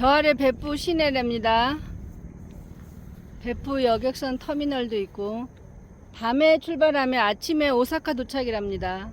저 아래 배프 시내랍니다. 배프 여객선 터미널도 있고 밤에 출발하면 아침에 오사카 도착이랍니다.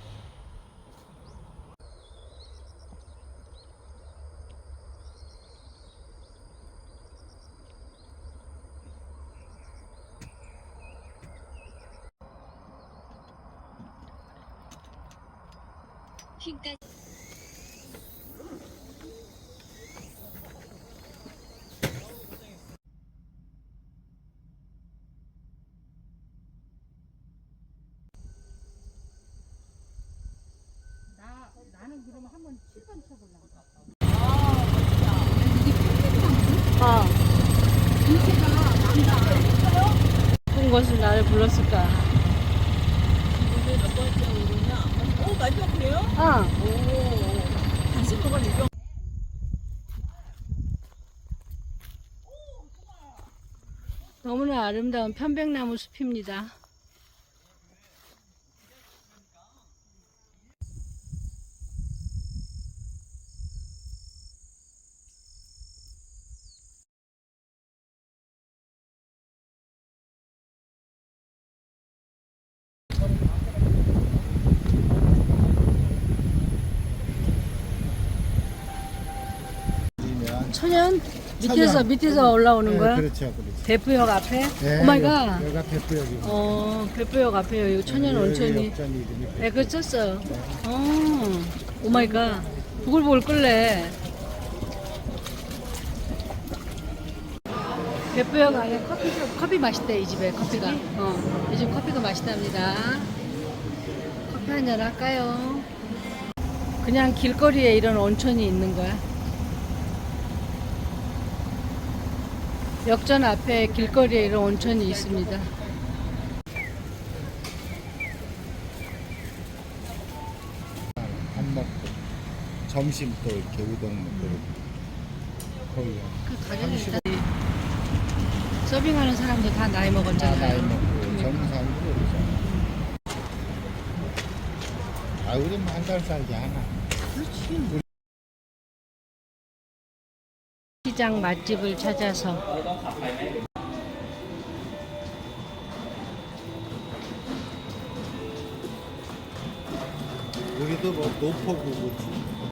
흰까 나 나는 그러면 한번 7번 쳐보려고. 어. 어떤 것을 나를 불렀을까? 오 마지막 그래요? 어. 오. 다시 이겨. 너무나 아름다운 편백나무 숲입니다. 천연 밑에서 천연. 밑에서 올라오는 네, 거야? 그렇죠, 그렇죠. 대프역 앞에? 네, 오마이갓. 여기가 대표역이고. 어, 대프역 앞에 여기 천연 온천이. 이름이. 네, 그거 썼어. 어, 오마이갓. 부글부글 끓래. 대프역 안에 커피숍, 커피 맛있대, 이 집에 커피가. 어, 이 집 커피가 맛있답니다. 커피 한 잔 할까요? 그냥 길거리에 이런 온천이 있는 거야. 역전 앞에 길거리에 이런 온천이 있습니다. 밥 먹고 점심 또 이렇게 우동 먹고 거기가 그 가게는 일단 서빙하는 사람들 다 나이 다 먹었잖아요. 나이 먹고. 젊은 사람들 그러잖아. 아 우리는 한달 살기 하나. 그렇지. 시장 맛집을 찾아서 우리도 뭐 노포 구구지.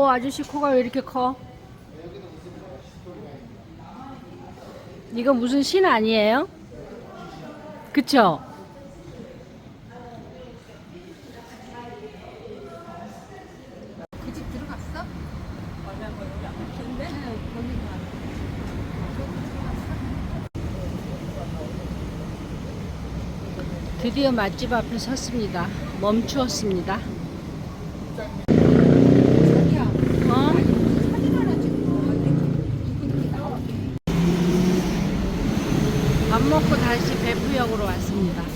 어 아저씨 코가 왜 이렇게 커? 이거 무슨 신 아니에요? 그쵸? 그 집 들어갔어? 드디어 맛집 앞에 섰습니다. 멈추었습니다. 자기야 어? 사진 하나 찍고 이렇게 나와. 밥 먹고 다시 배프역으로 왔습니다.